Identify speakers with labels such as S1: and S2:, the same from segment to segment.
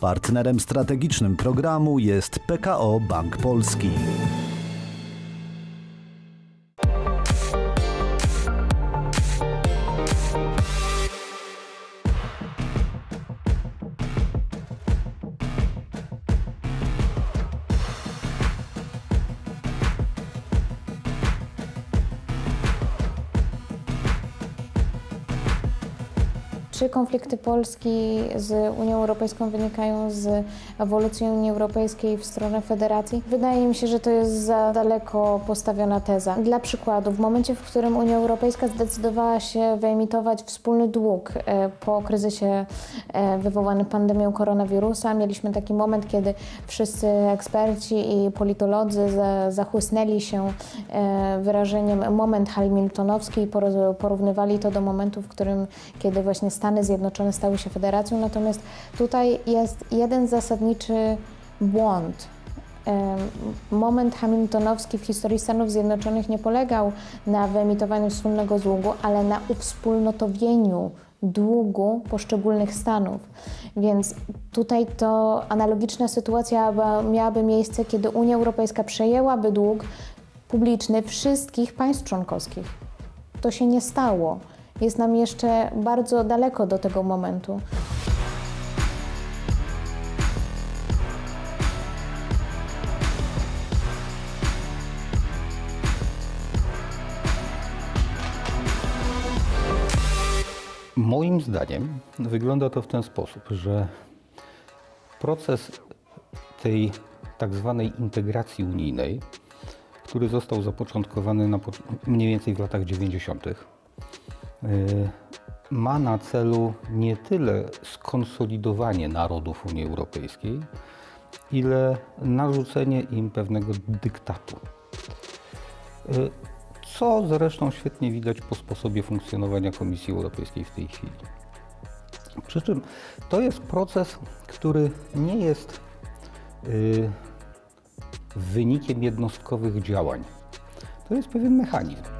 S1: Partnerem strategicznym programu jest PKO Bank Polski.
S2: Konflikty Polski z Unią Europejską wynikają z ewolucji Unii Europejskiej w stronę federacji? Wydaje mi się, że to jest za daleko postawiona teza. Dla przykładu, w momencie, w którym Unia Europejska zdecydowała się wyemitować wspólny dług e, po kryzysie e, wywołanym pandemią koronawirusa, mieliśmy taki moment, kiedy wszyscy eksperci i politolodzy za- zachłysnęli się e, wyrażeniem moment hamiltonowski i porównywali to do momentu, w którym, kiedy właśnie Stany Zjednoczone stały się federacją. Natomiast tutaj jest jeden zasadniczy błąd. Moment hamiltonowski w historii Stanów Zjednoczonych nie polegał na wyemitowaniu wspólnego długu, ale na uwspólnotowieniu długu poszczególnych stanów. Więc tutaj to analogiczna sytuacja miałaby miejsce, kiedy Unia Europejska przejęłaby dług publiczny wszystkich państw członkowskich. To się nie stało. Jest nam jeszcze bardzo daleko do tego momentu.
S3: Moim zdaniem wygląda to w ten sposób, że proces tej tak zwanej integracji unijnej, który został zapoczątkowany na, mniej więcej w latach 90., y, ma na celu nie tyle skonsolidowanie narodów Unii Europejskiej, ile narzucenie im pewnego dyktatu. Y, Co zresztą świetnie widać po sposobie funkcjonowania Komisji Europejskiej w tej chwili. Przy czym to jest proces, który nie jest y, wynikiem jednostkowych działań. To jest pewien mechanizm.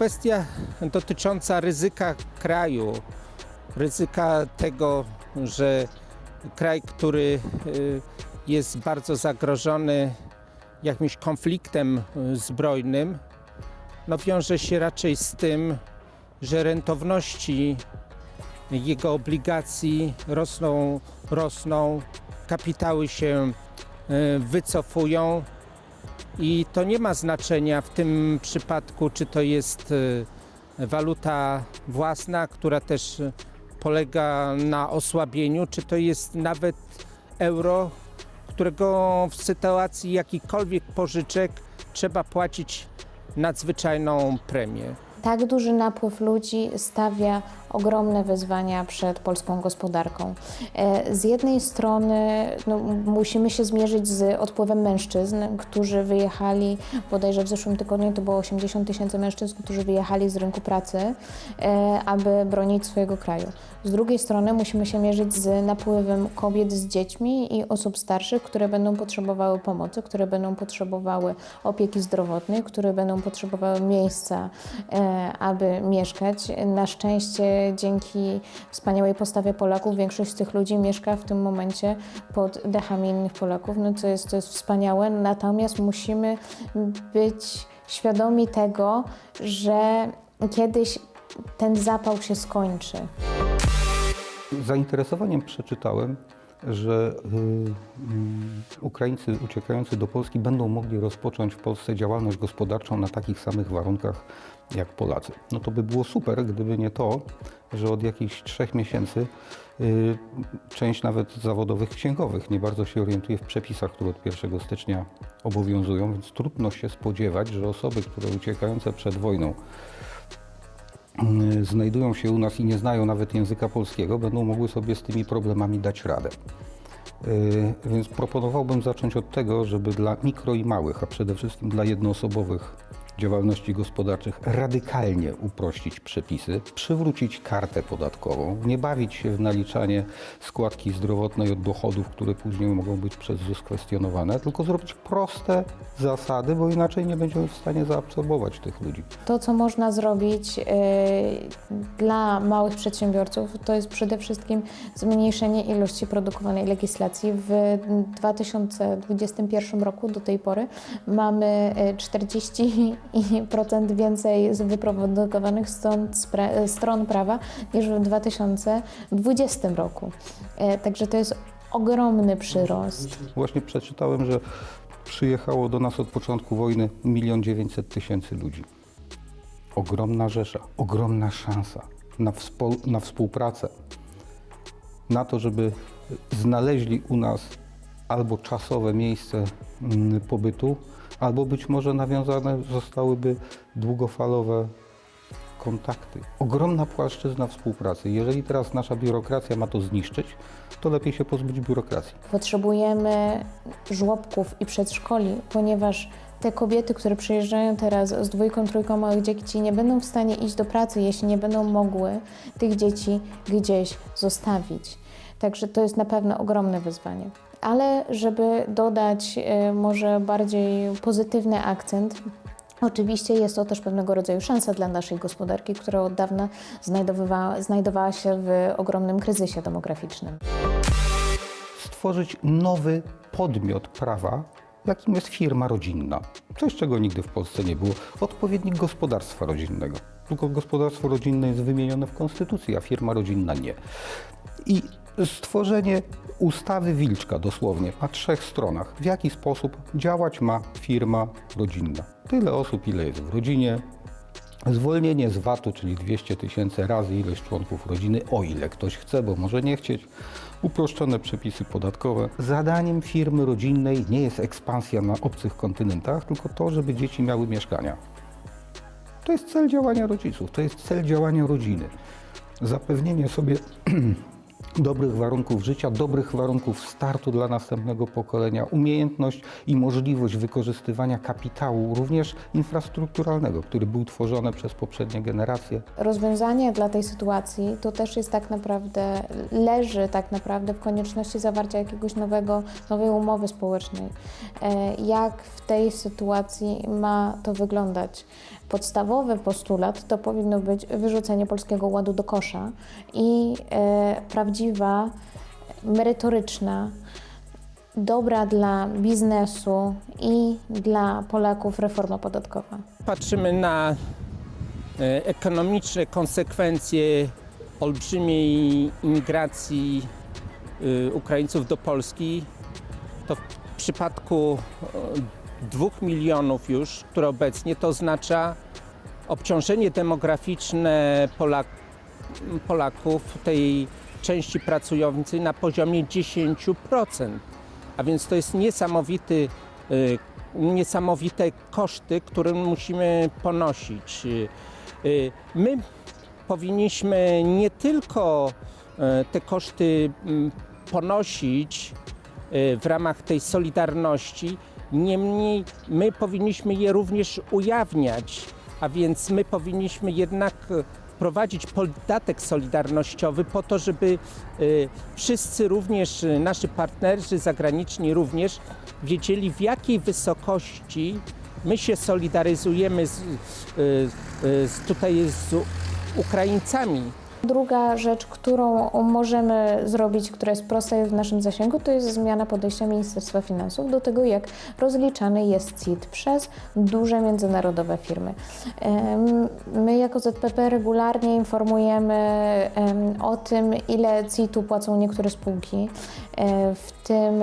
S4: Kwestia dotycząca ryzyka kraju, ryzyka tego, że kraj, który y, jest bardzo zagrożony jakimś konfliktem y, zbrojnym, no wiąże się raczej z tym, że rentowności jego obligacji rosną, rosną, kapitały się y, wycofują, i to nie ma znaczenia w tym przypadku, czy to jest e, waluta własna, która też polega na osłabieniu, czy to jest nawet euro, którego w sytuacji jakichkolwiek pożyczek trzeba płacić nadzwyczajną premię.
S2: Tak duży napływ ludzi stawia ogromne wyzwania przed polską gospodarką. E, Z jednej strony no, musimy się zmierzyć z odpływem mężczyzn, którzy wyjechali, bodajże w zeszłym tygodniu to było 80 tysięcy mężczyzn, którzy wyjechali z rynku pracy, e, aby bronić swojego kraju. Z drugiej strony musimy się mierzyć z napływem kobiet z dziećmi i osób starszych, które będą potrzebowały pomocy, które będą potrzebowały opieki zdrowotnej, które będą potrzebowały miejsca, e, aby mieszkać. Na szczęście dzięki wspaniałej postawie Polaków większość z tych ludzi mieszka w tym momencie pod dechami innych Polaków, no co jest, to jest wspaniałe. Natomiast musimy być świadomi tego, że kiedyś ten zapał się skończy.
S3: Z zainteresowaniem przeczytałem, że y, y, Ukraińcy uciekający do Polski będą mogli rozpocząć w Polsce działalność gospodarczą na takich samych warunkach jak Polacy. No to by było super, gdyby nie to, że od jakichś trzech miesięcy y, część nawet zawodowych księgowych nie bardzo się orientuje w przepisach, które od 1 stycznia obowiązują, więc trudno się spodziewać, że osoby, które uciekające przed wojną y, znajdują się u nas i nie znają nawet języka polskiego, będą mogły sobie z tymi problemami dać radę. Y, Więc proponowałbym zacząć od tego, żeby dla mikro i małych, a przede wszystkim dla jednoosobowych działalności gospodarczych radykalnie uprościć przepisy, przywrócić kartę podatkową, nie bawić się w naliczanie składki zdrowotnej od dochodów, które później mogą być przez ZUS kwestionowane, tylko zrobić proste zasady, bo inaczej nie będziemy w stanie zaabsorbować tych ludzi.
S2: To, co można zrobić y, dla małych przedsiębiorców, to jest przede wszystkim zmniejszenie ilości produkowanej legislacji. W 2021 roku do tej pory mamy y, 40% więcej z wyprodukowanych stron, spra- stron prawa niż w 2020 roku. Y, Także to jest ogromny przyrost.
S3: Właśnie przeczytałem, że przyjechało do nas od początku wojny 1 900 tysięcy ludzi. Ogromna rzesza, ogromna szansa na, na współpracę, na to, żeby znaleźli u nas albo czasowe miejsce mm, pobytu, albo być może nawiązane zostałyby długofalowe kontakty. Ogromna płaszczyzna współpracy. Jeżeli teraz nasza biurokracja ma to zniszczyć, to lepiej się pozbyć biurokracji.
S2: Potrzebujemy żłobków i przedszkoli, ponieważ te kobiety, które przyjeżdżają teraz z dwójką, trójką małych dzieci, nie będą w stanie iść do pracy, jeśli nie będą mogły tych dzieci gdzieś zostawić. Także to jest na pewno ogromne wyzwanie. Ale żeby dodać e, może bardziej pozytywny akcent, Oczywiście jest to też pewnego rodzaju szansa dla naszej gospodarki, która od dawna znajdowała, znajdowała się w ogromnym kryzysie demograficznym.
S3: stworzyć nowy podmiot prawa, jakim jest firma rodzinna. Coś, czego nigdy w Polsce nie było. Odpowiednik gospodarstwa rodzinnego. Tylko gospodarstwo rodzinne jest wymienione w Konstytucji, a firma rodzinna nie. I stworzenie ustawy Wilczka dosłownie na trzech stronach. W jaki sposób działać ma firma rodzinna. Tyle osób, ile jest w rodzinie, Zwolnienie z VAT-u, czyli 200 tysięcy razy ilość członków rodziny, o ile ktoś chce, bo może nie chcieć. Uproszczone przepisy podatkowe. Zadaniem firmy rodzinnej nie jest ekspansja na obcych kontynentach, tylko to, żeby dzieci miały mieszkania. To jest cel działania rodziców, to jest cel działania rodziny. Zapewnienie sobie dobrych warunków życia, dobrych warunków startu dla następnego pokolenia, umiejętność i możliwość wykorzystywania kapitału, również infrastrukturalnego, który był tworzony przez poprzednie generacje.
S2: Rozwiązanie dla tej sytuacji to też jest tak naprawdę, leży tak naprawdę w konieczności zawarcia jakiegoś nowego, nowej umowy społecznej. E, Jak w tej sytuacji ma to wyglądać? Podstawowy postulat to powinno być wyrzucenie Polskiego Ładu do kosza i e, prawdziwa, merytoryczna, dobra dla biznesu i dla Polaków reforma podatkowa.
S4: patrzymy na e, ekonomiczne konsekwencje olbrzymiej imigracji e, Ukraińców do Polski, to w przypadku e, dwóch milionów już, które obecnie, to oznacza obciążenie demograficzne Polak, Polaków, tej części pracującej na poziomie 10%. A więc to jest niesamowity, y, niesamowite koszty, które musimy ponosić. Y, y, My powinniśmy nie tylko te koszty mm, ponosić w ramach tej solidarności, niemniej my powinniśmy je również ujawniać, a więc my powinniśmy jednak y, wprowadzić podatek solidarnościowy po to, żeby y, wszyscy również, nasi partnerzy zagraniczni również wiedzieli w jakiej wysokości my się solidaryzujemy z, z, tutaj z Ukraińcami.
S2: Druga rzecz, którą możemy zrobić, która jest prosta i w naszym zasięgu, to jest zmiana podejścia Ministerstwa Finansów do tego, jak rozliczany jest CIT przez duże międzynarodowe firmy. My jako ZPP regularnie informujemy em, o tym, ile CIT-u płacą niektóre spółki, e, w tym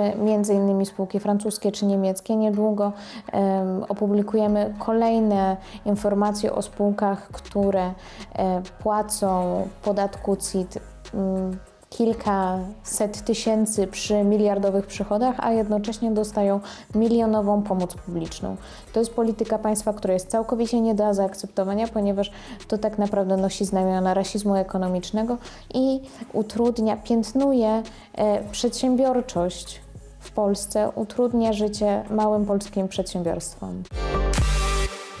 S2: innymi spółki francuskie czy niemieckie. Niedługo em, opublikujemy kolejne informacje o spółkach, które e, płacą podatku CIT mm, kilkaset tysięcy przy miliardowych przychodach, a jednocześnie dostają milionową pomoc publiczną. To jest polityka państwa, która jest całkowicie nie do zaakceptowania, ponieważ to tak naprawdę nosi znamiona rasizmu ekonomicznego i utrudnia, piętnuje e, przedsiębiorczość w Polsce, utrudnia życie małym polskim przedsiębiorstwom.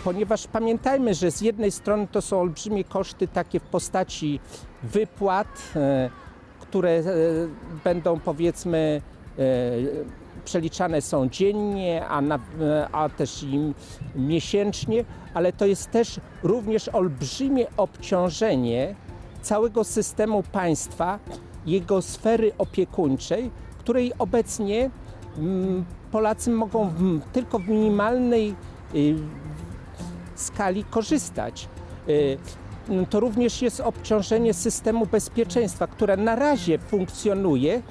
S4: Ponieważ pamiętajmy, że z jednej strony to są olbrzymie koszty takie w postaci wypłat, e, które e, będą powiedzmy e, przeliczane są dziennie, a, na, a też i miesięcznie, ale to jest też również olbrzymie obciążenie całego systemu państwa, jego sfery opiekuńczej, której obecnie mm, Polacy mogą tylko w minimalnej y, skali korzystać. Y, To również jest obciążenie systemu bezpieczeństwa, które na razie funkcjonuje,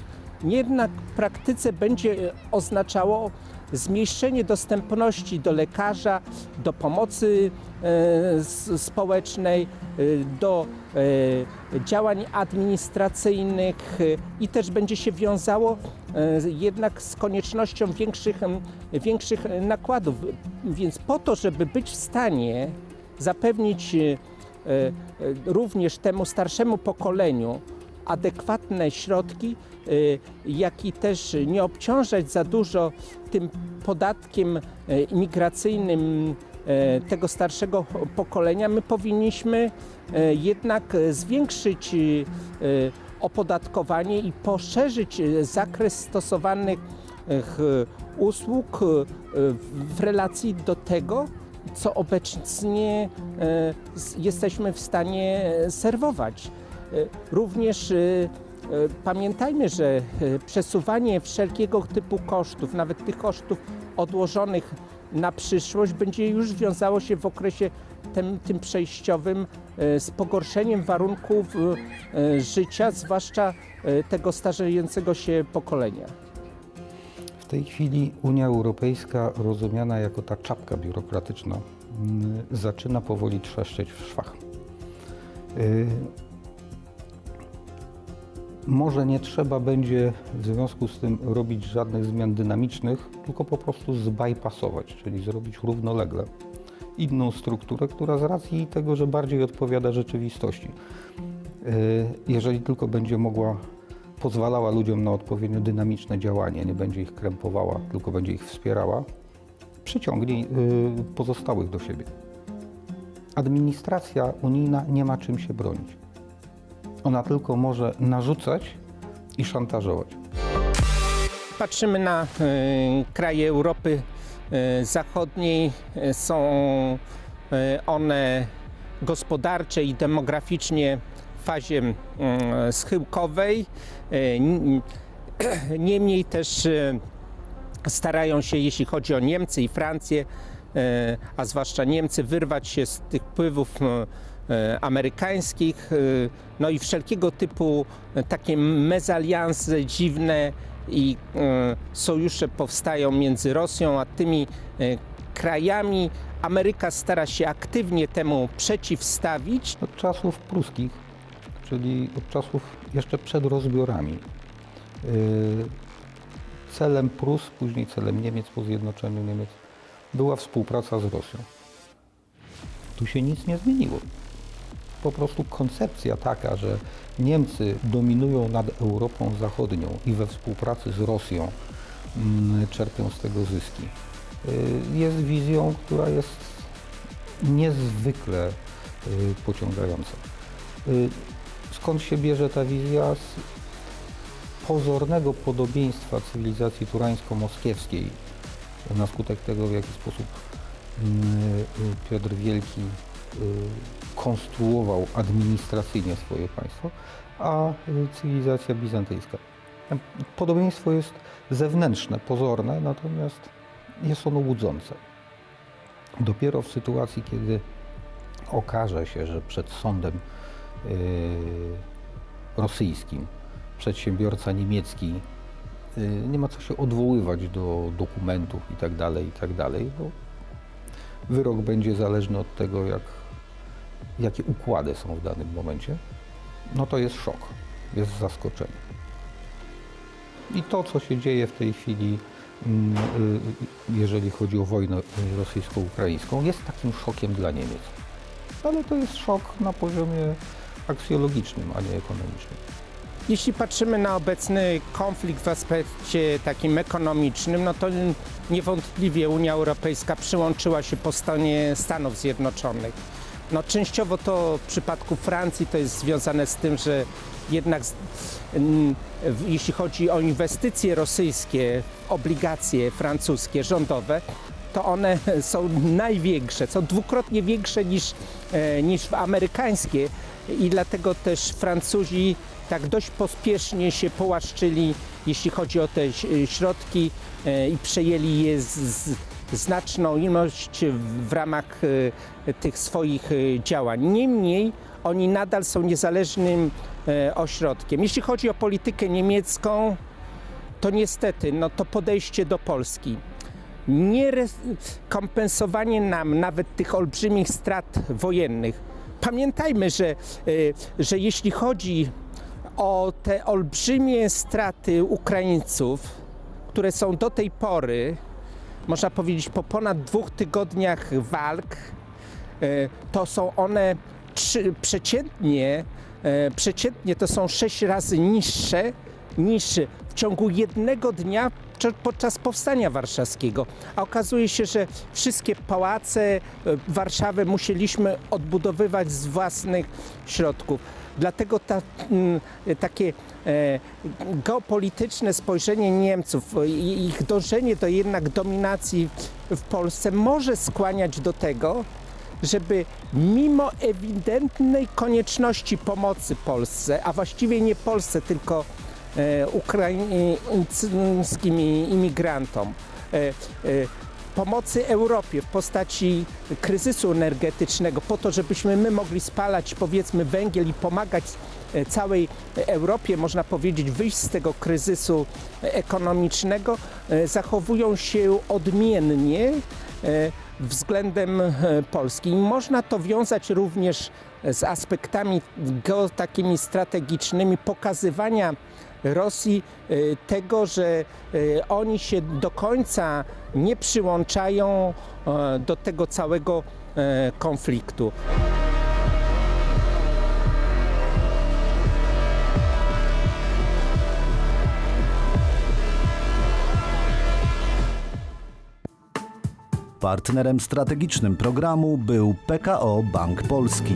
S4: jednak w praktyce będzie oznaczało zmniejszenie dostępności do lekarza, do pomocy e, społecznej, e, do e, działań administracyjnych i też będzie się wiązało jednak z koniecznością większych, większych nakładów. Więc po to, żeby być w stanie zapewnić również temu starszemu pokoleniu adekwatne środki, y, jak i też nie obciążać za dużo tym podatkiem e, imigracyjnym e, tego starszego pokolenia, my powinniśmy jednak zwiększyć opodatkowanie i poszerzyć zakres stosowanych usług w relacji do tego, co obecnie jesteśmy w stanie serwować. E, Również e, e, pamiętajmy, że przesuwanie wszelkiego typu kosztów, nawet tych kosztów odłożonych na przyszłość, będzie już wiązało się w okresie tym, tym przejściowym z pogorszeniem warunków życia, zwłaszcza tego starzejącego się pokolenia.
S3: W tej chwili Unia Europejska, rozumiana jako ta czapka biurokratyczna, mm, zaczyna powoli trzeszczeć w szwach. Może nie trzeba będzie w związku z tym robić żadnych zmian dynamicznych, tylko po prostu zbypassować, czyli zrobić równolegle inną strukturę, która z racji tego, że bardziej odpowiada rzeczywistości, y, jeżeli tylko będzie mogła pozwalała ludziom na odpowiednio dynamiczne działanie, nie będzie ich krępowała, tylko będzie ich wspierała, przyciągnie pozostałych do siebie. Administracja unijna nie ma czym się bronić. Ona tylko może narzucać i szantażować.
S4: Patrzymy na e, kraje Europy e, Zachodniej. E, Są e, one gospodarcze i demograficznie w fazie mm, schyłkowej. N- Niemniej też e, starają się, jeśli chodzi o Niemcy i Francję, e, a zwłaszcza Niemcy, wyrwać się z tych wpływów e, amerykańskich, e, no i wszelkiego typu e, takie mezalianse dziwne i e, sojusze powstają między Rosją a tymi e, krajami. Ameryka stara się aktywnie temu przeciwstawić.
S3: Od czasów pruskich, czyli od czasów jeszcze przed rozbiorami, celem Prus, później celem Niemiec po zjednoczeniu Niemiec była współpraca z Rosją. Tu się nic nie zmieniło. Po prostu koncepcja taka, że Niemcy dominują nad Europą Zachodnią i we współpracy z Rosją mm, czerpią z tego zyski, y, jest wizją, która jest niezwykle y, pociągająca. Y, Skąd się bierze ta wizja? Z pozornego podobieństwa cywilizacji turańsko-moskiewskiej na skutek tego, w jaki sposób mm, Piotr Wielki konstruował administracyjnie swoje państwo, a y, cywilizacja bizantyjska. Podobieństwo jest zewnętrzne, pozorne, natomiast jest ono łudzące. Dopiero w sytuacji, kiedy okaże się, że przed sądem yy, rosyjskim przedsiębiorca niemiecki yy, nie ma co się odwoływać do dokumentów i tak dalej, i tak bo wyrok będzie zależny od tego, jak, jakie układy są w danym momencie, no to jest szok, jest zaskoczenie. I to, co się dzieje w tej chwili, mm, y, jeżeli chodzi o wojnę y, rosyjsko-ukraińską, jest takim szokiem dla Niemiec. Ale to jest szok na poziomie aksjologicznym, a nie ekonomicznym.
S4: Jeśli patrzymy na obecny konflikt w aspekcie takim ekonomicznym, no to niewątpliwie Unia Europejska przyłączyła się po stronie Stanów Zjednoczonych. No częściowo to w przypadku Francji to jest związane z tym, że jednak jeśli chodzi o inwestycje rosyjskie, obligacje francuskie rządowe, to one są największe, są dwukrotnie większe niż, e, niż amerykańskie i dlatego też Francuzi tak dość pospiesznie się połaszczyli, jeśli chodzi o te ś- środki e, i przejęli je z, znaczną ilość w ramach e, tych swoich e, działań. Niemniej oni nadal są niezależnym e, ośrodkiem. Jeśli chodzi o politykę niemiecką, to niestety no, to podejście do Polski nie kompensowanie nam nawet tych olbrzymich strat wojennych. Pamiętajmy, że, że jeśli chodzi o te olbrzymie straty Ukraińców, które są do tej pory, można powiedzieć, po ponad dwóch tygodniach walk, y, to są one trzy, przeciętnie, e, przeciętnie to są sześć razy niższe niż w ciągu jednego dnia podczas powstania warszawskiego. A okazuje się, że wszystkie pałace e, Warszawy musieliśmy odbudowywać z własnych środków. Dlatego ta, mm, takie e, geopolityczne spojrzenie Niemców ich dążenie do jednak dominacji w Polsce może skłaniać do tego, żeby mimo ewidentnej konieczności pomocy Polsce, a właściwie nie Polsce, tylko e, ukraińskim imigrantom, e, pomocy Europie w postaci kryzysu energetycznego, po to, żebyśmy my mogli spalać powiedzmy węgiel i pomagać e, całej Europie, można powiedzieć, wyjść z tego kryzysu ekonomicznego, e, zachowują się odmiennie e, względem e, Polski. Można to wiązać również z aspektami geo, takimi strategicznymi pokazywania Rosji e, tego, że e, oni się do końca nie przyłączają e, do tego całego konfliktu.
S1: Partnerem strategicznym programu był PKO Bank Polski.